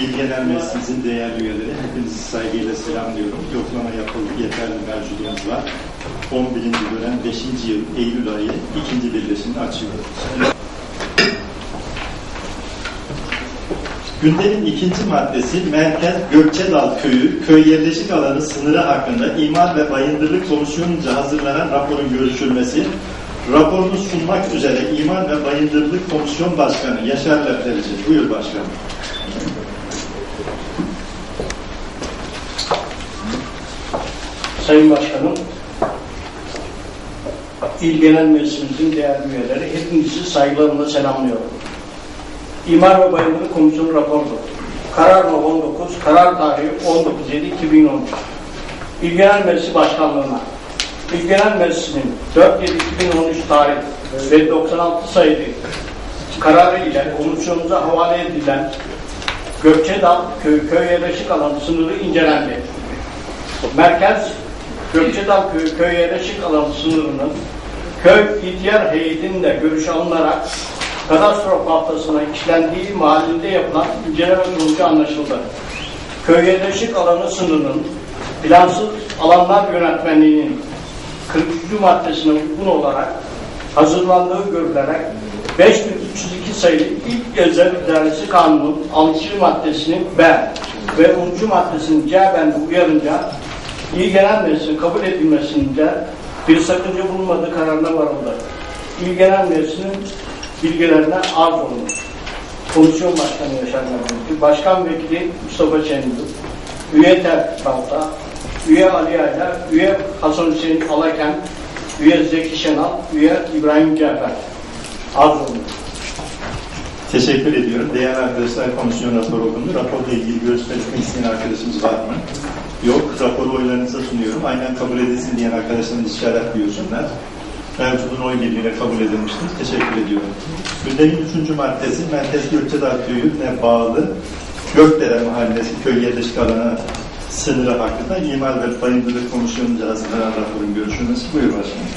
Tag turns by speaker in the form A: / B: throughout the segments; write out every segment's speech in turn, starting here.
A: İl Genel Meclisimizin değerli üyeleri, hepinizi saygıyla selamlıyorum. Yoklama yapıldı, yeterli mevcudumuz var. 11. dönem 5. yıl Eylül ayı ikinci birleşimini açıyoruz. Gündemin ikinci maddesi Merkez Gökçedal Köyü, köy yerleşik alanı sınırı hakkında İmar ve Bayındırlık Komisyonu'nca hazırlanan raporun görüşülmesi, raporunu sunmak üzere İmar ve Bayındırlık Komisyon Başkanı Yaşar Lepterici. Buyur başkanım.
B: Sayın Başkanım, İl Genel Meclisimizin değerli üyeleri, hepinizi saygılarımla selamlıyorum. İmar ve Bayındırlık Komisyonu raporudur. Karar No 19, karar tarihi 19.7.2013. İl Genel Meclisi Başkanlığı'na, İl Genel Meclisi'nin 4.7.2013 tarih ve 96 sayılı kararı ile komisyonumuza havale edilen Gökçedal köy, köy yerleşik alanı sınırı incelendi. Merkez Gökçedal Köyü köy yerleşik alanı sınırının köy ihtiyar heyetinde görüş alınarak kadastro haftasına işlendiği mahallinde yapılan inceleme sonucu anlaşıldı. Köy yerleşik alanı sınırının plansız alanlar yönetmenliğinin 43. maddesine uygun olarak hazırlandığı görülerek 5302 sayılı ilk özel idaresi kanunun 6. maddesinin B ve 10. maddesinin C bendi uyarınca İl Genel Meclisi'nin kabul edilmesinde bir sakınca bulunmadığı kararına varıldı. İl Genel Meclisi'nin bilgilerine arz olunur. Komisyon Başkanı Yaşar Nurgül, Başkan Vekili Mustafa Çengiz, Üye Terk Üye Ali Yayla, Üye Hasan Hüseyin Alaken, Üye Zeki Şenal, Üye İbrahim Cafer. Arz olunur.
A: Teşekkür ediyorum. Değerli arkadaşlar komisyon raporu okundu. Raporla ilgili görüş belirtmek isteyen arkadaşımız var mı? Yok. Raporu oylarınıza sunuyorum. Aynen kabul edilsin diyen arkadaşlarımız işaret buyursunlar. Mevcudun oy birliğiyle kabul edilmiştir. Teşekkür ediyorum. Gündemin üçüncü maddesi Merkez Gökçedağ Köyü'ne bağlı Gökdere Mahallesi köy yerleşik alanı sınırı hakkında İmar ve Bayındırlık Komisyonu'nca hazırlanan raporun görüşülmesi. Buyur başkanım.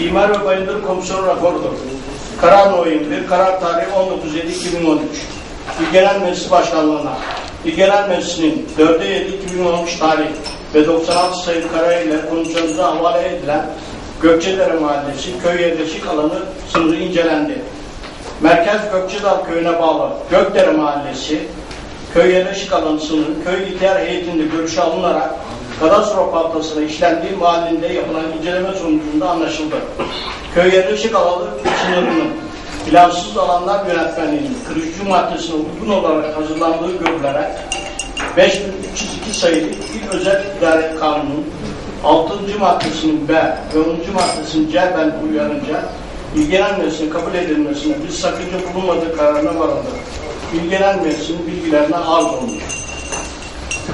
B: İmar ve Bayındırlık Komisyonu raporudur. Karar No 21, karar tarihi 19.7.2013. İl Genel Meclisi Başkanlığı'na, İl Genel Meclisi'nin 4.7.2013 tarih ve 96 sayılı kararıyla komisyonumuza havale edilen Gökçedere Mahallesi köy yerleşik alanı sınırı incelendi. Merkez Gökçedal Köyü'ne bağlı Gökdere Mahallesi köy yerleşik alanı sınırı köy ihtiyar heyetinde görüşe alınarak kadastro haftasına işlendiği mahallinde yapılan inceleme sonucunda anlaşıldı. Köy yerleşik alanı sınırının plansız alanlar yönetmenliğinin 43. maddesine uygun olarak hazırlandığı görülerek 5302 sayılı İl Özel İdare Kanunu 6. maddesinin B ve 10. maddesinin C bendi uyarınca İl Genel Meclisi'nin kabul edilmesine bir sakınca bulunmadığı kararına varıldı. İl Genel Meclisi'nin bilgilerine arz olunur.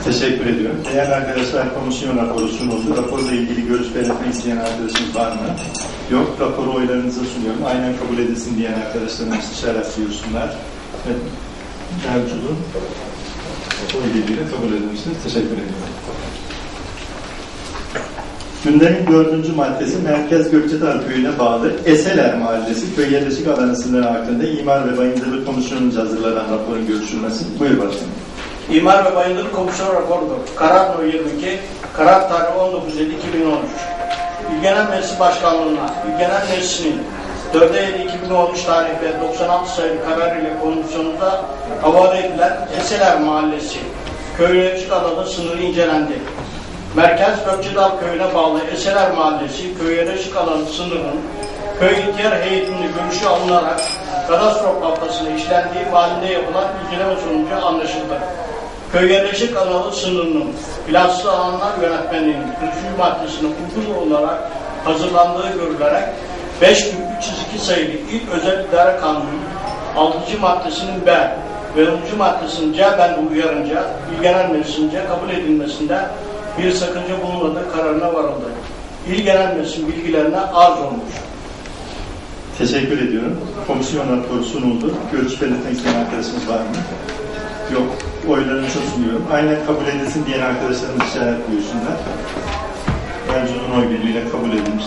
A: Teşekkür ediyorum. Değerli arkadaşlar komisyon raporu sunuldu. Raporla ilgili görüş belirtmek isteyen arkadaşımız var mı? Yok. Raporu oylarınıza sunuyorum. Aynen kabul edilsin diyen arkadaşlarımız işaret buyursunlar. Evet. Mevcudun oy kabul edilmiştir. Teşekkür ediyorum. Gündemin dördüncü maddesi Merkez Gökçedağ Köyü'ne bağlı Eseler Mahallesi köy yerleşik sınırı hakkında İmar ve Bayındırlık Komisyonu'nca hazırlanan raporun görüşülmesi. Buyur başkanım.
B: İmar ve Bayındırlık Komisyonu raporudur. Karar No 22, karar tarihi 19.7.2013. İl Genel Meclisi Başkanlığı'na, İl Genel Meclisi'nin 4.7.2013 tarih ve 96 sayılı karar ile komisyonunda havale edilen Eseler Mahallesi köy yerleşik alanı sınırı incelendi. Merkez Gökçedal Köyü'ne bağlı Eseler Mahallesi köy yerleşik alanı sınırının köy ihtiyar heyetinde görüşü alınarak kadastro haftasına işlendiği mahallinde yapılan inceleme sonucu anlaşıldı. Köy yerleşik alanı sınırının plansız alanlar yönetmenliğinin 43. maddesine uygun olarak hazırlandığı görülerek 5302 sayılı ilk özel idare kanunun 6. maddesinin B ve 10. maddesinin C bendi uyarınca İl Genel Meclisi'nce kabul edilmesinde bir sakınca bulunmadığı kararına varıldı. İl Genel Meclisi'nin bilgilerine arz olmuş.
A: Teşekkür ediyorum. Komisyon raporu sunuldu. Görüş belirtmek isteyen arkadaşımız var mı? Yok. Oylarınızı sunuyorum. Aynen kabul edilsin diyen arkadaşlarımız işaret buyursunlar. Mevcudun oy birliğiyle kabul edilmiş.